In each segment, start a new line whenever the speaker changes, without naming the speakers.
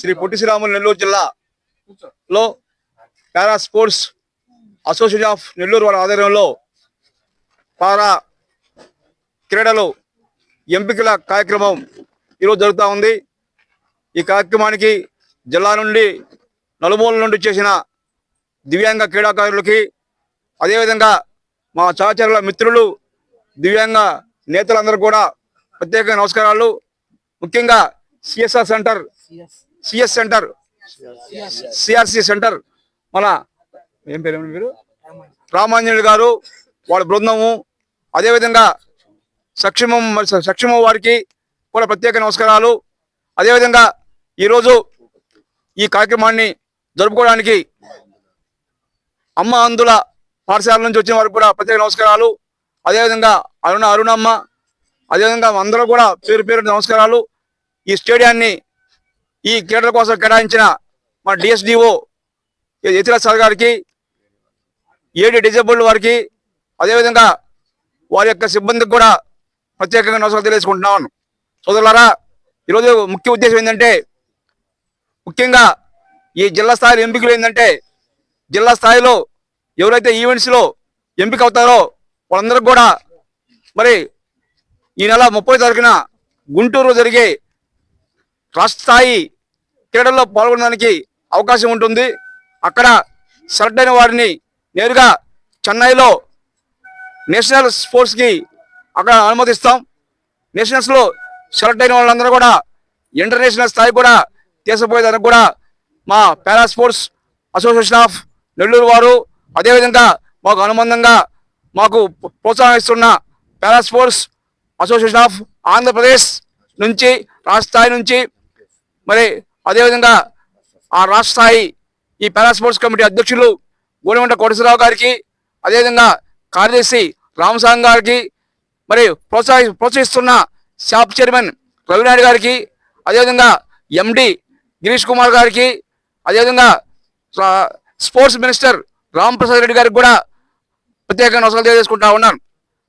శ్రీ పొట్టి శ్రీరాములు నెల్లూరు జిల్లాలో para sports association of Nellore వారి ఆధ్వర్యంలో పారా క్రీడలు ఎంపికల కార్యక్రమం ఈరోజు జరుగుతూ ఉంది. ఈ కార్యక్రమానికి జిల్లా నుండి నలుమూల నుండి చేసిన దివ్యాంగ క్రీడాకారులకి అదేవిధంగా మా సహచరుల మిత్రులు దివ్యాంగ నేతలందరూ కూడా ప్రత్యేక నమస్కారాలు. ముఖ్యంగా CSR centre CS centre. CRC centre. మన ఏం పేరు మీరు? రామాంజనుడు గారు వాళ్ళ బృందము. అదేవిధంగా సక్షమం సక్షమం వారికి కూడా ప్రత్యేక నమస్కారాలు. అదేవిధంగా ఈరోజు ఈ కార్యక్రమాన్ని జరుపుకోవడానికి అమ్మ అందుల పాఠశాల నుంచి వచ్చిన వారికి కూడా ప్రత్యేక నమస్కారాలు. అదేవిధంగా అరుణ అరుణమ్మ. అదేవిధంగా అందరూ కూడా పేరు పేరు నమస్కారాలు. ఈ స్టేడియాన్ని ఈ క్రీడల కోసం కేటాయించిన మా డిఎస్డిఓ యతిరాజ్ సార్ గారికి ఏడు డిజేబుల్డ్ వారికి అదేవిధంగా వారి యొక్క సిబ్బందికి కూడా ప్రత్యేకంగా నమస్కారం తెలియజేసుకుంటున్నాను. సోదరులారా ఈరోజు ముఖ్య ఉద్దేశం ఏంటంటే ముఖ్యంగా ఈ జిల్లా స్థాయిలో ఎంపికలు ఏంటంటే జిల్లా స్థాయిలో ఎవరైతే ఈవెంట్స్లో ఎంపిక అవుతారో వాళ్ళందరికీ కూడా మరి ఈ నెల ముప్పై తారీఖున గుంటూరు జరిగే రాష్ట్ర స్థాయి క్రీడల్లో పాల్గొనడానికి అవకాశం ఉంటుంది. అక్కడ సెలెక్ట్ అయిన వారిని నేరుగా చెన్నైలో నేషనల్ స్పోర్ట్స్కి అక్కడ అనుమతిస్తాం. నేషనల్స్లో సెలెక్ట్ అయిన వాళ్ళందరూ కూడా ఇంటర్నేషనల్ స్థాయి కూడా తీసుకుపోయేదానికి కూడా మా para sports association of Nellore వారు అదేవిధంగా మాకు అనుబంధంగా మాకు ప్రోత్సాహిస్తున్న para sports association of Andhra Pradesh నుంచి రాష్ట్ర స్థాయి నుంచి మరి అదేవిధంగా ఆ రాష్ట్ర స్థాయి ఈ పారా స్పోర్ట్స్ కమిటీ అధ్యక్షులు గోడిమంట కోటేశ్వరరావు గారికి అదేవిధంగా కార్యదర్శి రామసాంగ్ గారికి మరి ప్రోత్సహి ప్రోత్సహిస్తున్న షాప్ చైర్మన్ రవినాయుడు గారికి అదేవిధంగా ఎండి గిరీష్ కుమార్ గారికి అదేవిధంగా స్పోర్ట్స్ మినిస్టర్ రామ్ప్రసాద్ రెడ్డి గారికి కూడా ప్రత్యేకంగా నమస్కారం తెలియజేసుకుంటా ఉన్నాను.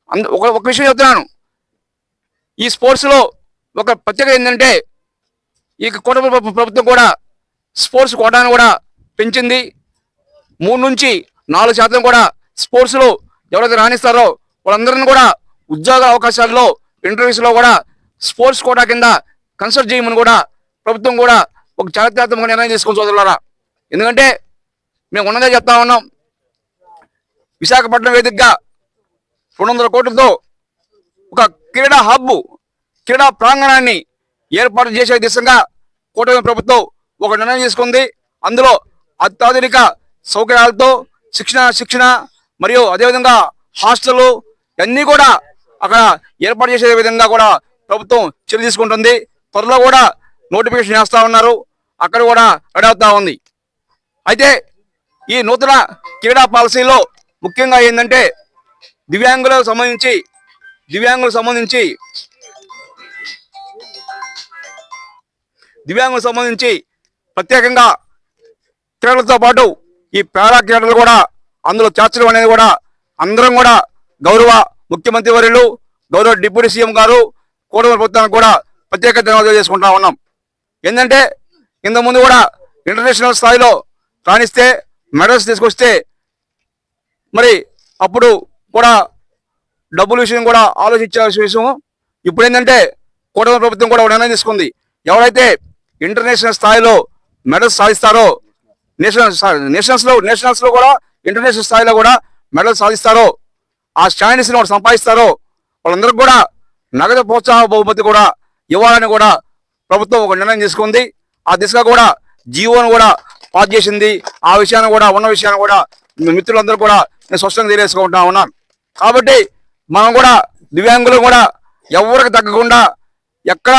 అందు ఒక ఒక విషయం చెప్తున్నాను. ఈ స్పోర్ట్స్లో ఒక ప్రత్యేకత ఏంటంటే ఈ కూటమి ప్రభుత్వం కూడా స్పోర్ట్స్ కోటాను కూడా పెంచింది. మూడు నుంచి నాలుగు శాతం కూడా స్పోర్ట్స్లో ఎవరైతే రాణిస్తారో వాళ్ళందరిని కూడా ఉద్యోగ అవకాశాల్లో ఇంటర్వ్యూస్లో కూడా స్పోర్ట్స్ కోటా కింద కన్సల్ట్ చేయమని కూడా ప్రభుత్వం కూడా ఒక చారిత్రాత్మక నిర్ణయం తీసుకొని సోదరులారా. ఎందుకంటే మేము ఉన్నదే చెప్తా ఉన్నాం. విశాఖపట్నం వేదికగా రెండు వందల కోట్లతో ఒక క్రీడా హబ్ క్రీడా ప్రాంగణాన్ని ఏర్పాటు చేసే దిశగా కూటమి ప్రభుత్వం ఒక నిర్ణయం తీసుకుంది. అందులో అత్యాధునిక సౌకర్యాలతో శిక్షణ శిక్షణ మరియు అదేవిధంగా హాస్టల్ అన్నీ కూడా అక్కడ ఏర్పాటు చేసే విధంగా కూడా ప్రభుత్వం చర్య తీసుకుంటుంది. త్వరలో కూడా నోటిఫికేషన్ చేస్తూ ఉన్నారు. అక్కడ కూడా రెడీ అవుతా ఉంది. అయితే ఈ నూతన క్రీడా పాలసీలో ముఖ్యంగా ఏంటంటే దివ్యాంగులకు సంబంధించి దివ్యాంగులకు సంబంధించి దివ్యాంగులకు సంబంధించి ప్రత్యేకంగా క్రీడలతో పాటు ఈ పారా క్రీడలు కూడా అందులో చేర్చడం అనేది కూడా అందరం కూడా గౌరవ ముఖ్యమంత్రి వర్యులు గౌరవ డిప్యూటీ సీఎం గారు కూటమి ప్రభుత్వానికి కూడా ప్రత్యేక ధన్యవాదాలు చేసుకుంటా ఉన్నాం. ఏంటంటే ఇంతకుముందు కూడా ఇంటర్నేషనల్ స్థాయిలో రాణిస్తే మెడల్స్ తీసుకొస్తే మరి అప్పుడు కూడా డబ్బుల విషయం కూడా ఆలోచించాల్సిన విషయం. ఇప్పుడు ఏంటంటే కూటమి ప్రభుత్వం కూడా నిర్ణయం తీసుకుంది. ఎవరైతే ఇంటర్నేషనల్ స్థాయిలో మెడల్స్ సాధిస్తారో నేషనల్ నేషనల్స్లో నేషనల్స్లో కూడా ఇంటర్నేషనల్ స్థాయిలో కూడా మెడల్స్ సాధిస్తారో ఆ స్థాయిని వాళ్ళు సంపాదిస్తారో వాళ్ళందరికీ కూడా నగదు ప్రోత్సాహ బహుమతి కూడా ఇవ్వాలని కూడా ప్రభుత్వం ఒక నిర్ణయం తీసుకుంది. ఆ దిశగా కూడా జీవోను కూడా పాస్ చేసింది. ఆ విషయాన్ని కూడా ఉన్న విషయాన్ని కూడా మీ మిత్రులందరూ కూడా నేను స్పష్టంగా తెలియజేసుకుంటా ఉన్నాను కాబట్టి మనం కూడా దివ్యాంగులు కూడా ఎవరికి తగ్గకుండా ఎక్కడ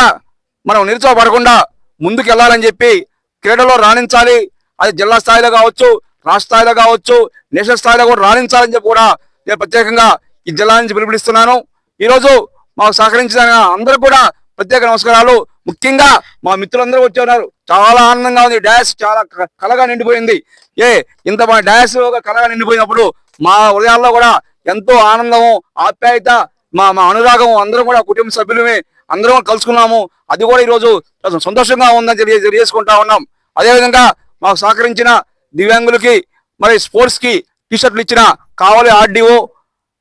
మనం నిరుత్సాహపడకుండా ముందుకు వెళ్ళాలని చెప్పి క్రీడలో రాణించాలి. అది జిల్లా స్థాయిలో కావచ్చు రాష్ట్ర స్థాయిలో కావచ్చు నేషనల్ స్థాయిలో కూడా రాణించాలని చెప్పి కూడా నేను ప్రత్యేకంగా ఈ జిల్లా నుంచి పిలుపునిస్తున్నాను. ఈరోజు మాకు సహకరించిన అందరూ కూడా ప్రత్యేక నమస్కారాలు. ముఖ్యంగా మా మిత్రులందరూ వచ్చి ఉన్నారు. చాలా ఆనందంగా ఉంది. డాష్ చాలా క- కలగా నిండిపోయింది. ఏ ఇంత మా డాష్ కలగా నిండిపోయినప్పుడు మా హృదయాల్లో కూడా ఎంతో ఆనందము ఆప్యాయత మా మా అనురాగం అందరం కూడా కుటుంబ సభ్యులమే అందరం కలుసుకున్నాము. అది కూడా ఈరోజు సంతోషంగా ఉందని తెలియ తెలియజేసుకుంటా ఉన్నాం. అదేవిధంగా మాకు సహకరించిన దివ్యాంగులకి మరి స్పోర్ట్స్కి టీషర్ట్లు ఇచ్చిన కావలి ఆర్డీఓ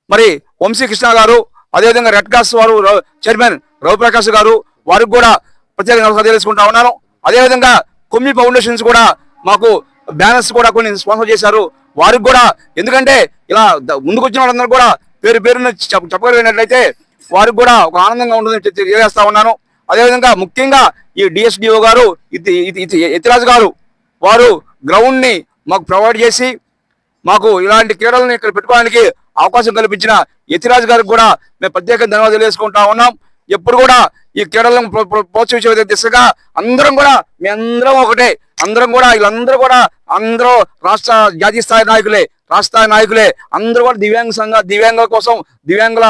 మరి వంశీ కృష్ణ గారు అదేవిధంగా రెడ్ క్రాస్ వారు చైర్మన్ రవిప్రకాష్ గారు వారికి కూడా ప్రత్యేక నమస్కారం తెలుసుకుంటా ఉన్నాను. అదేవిధంగా కొమ్మి ఫౌండేషన్స్ కూడా మాకు బ్యానర్స్ కూడా కొన్ని స్పాన్సర్ చేశారు. వారికి కూడా ఎందుకంటే ఇలా ముందుకు వచ్చిన వాళ్ళందరూ కూడా పేరు పేరున చెప్పగలిగినట్లయితే వారికి కూడా ఒక ఆనందంగా ఉంటుందని తెలియజేస్తా ఉన్నాను. అదేవిధంగా ముఖ్యంగా ఈ డిఎస్డిఓ గారు ఇది ఇది- గారు వారు గ్రౌండ్ని మాకు ప్రొవైడ్ చేసి మాకు ఇలాంటి క్రీడలను ఇక్కడ పెట్టుకోవడానికి అవకాశం కల్పించిన యతిరాజ్ గారికి కూడా మేము ప్రత్యేక ధన్యవాదాలు తెలుసుకుంటా ఉన్నాం. ఎప్పుడు కూడా ఈ క్రీడలను ప్రో- ప్రోత్సహించే దిశగా అందరం కూడా మీ అందరం ఒకటే. అందరం కూడా వీళ్ళందరూ కూడా అందరూ రాష్ట్ర జాతీయ స్థాయి నాయకులే. రాష్ట్ర నాయకులే అందరూ కూడా దివ్యాంగ సంఘ దివ్యాంగుల కోసం దివ్యాంగుల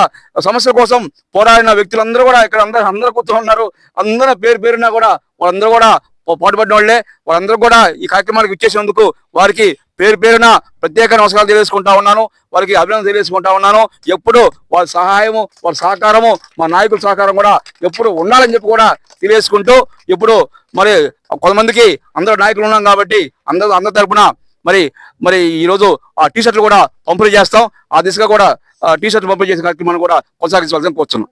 సమస్యల కోసం పోరాడిన వ్యక్తులందరూ కూడా ఇక్కడ అందరూ అందరూ కూర్చొని ఉన్నారు. అందరూ పేరు పేరున కూడా వాళ్ళందరూ కూడా పాటుపడిన వాళ్ళే. వాళ్ళందరూ కూడా ఈ కార్యక్రమానికి ఇచ్చేసినందుకు వారికి పేరు పేరున ప్రత్యేక నమస్కారాలు తెలియజేసుకుంటా ఉన్నాను. వారికి అభినందన తెలియజేసుకుంటా ఉన్నాను. ఎప్పుడు వాళ్ళ సహాయము వాళ్ళ సహకారము మా నాయకుల సహకారం కూడా ఎప్పుడు ఉండాలని చెప్పి కూడా తెలియజేసుకుంటూ ఇప్పుడు మరి కొంతమందికి అందరూ నాయకులు ఉన్నాం కాబట్టి అందరూ అందరి తరపున మరి మరి ఈ రోజు ఆ టీ షర్ట్లు కూడా పంపిణీ చేస్తాం ఆ దిశగా కూడా టీ షర్ట్లు పంపిణీ చేసే కార్యక్రమాన్ని కూడా కొనసాగించవలసిన కోరుతున్నాం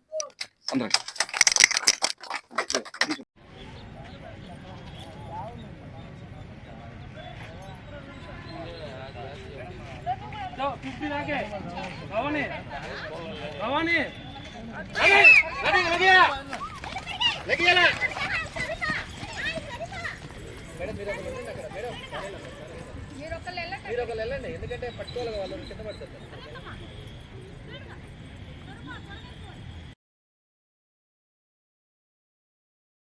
మీరు
ఒకళ్ళు వెళ్ళండి. ఎందుకంటే పట్టుకోవాలి వాళ్ళు కింద పడుతుంది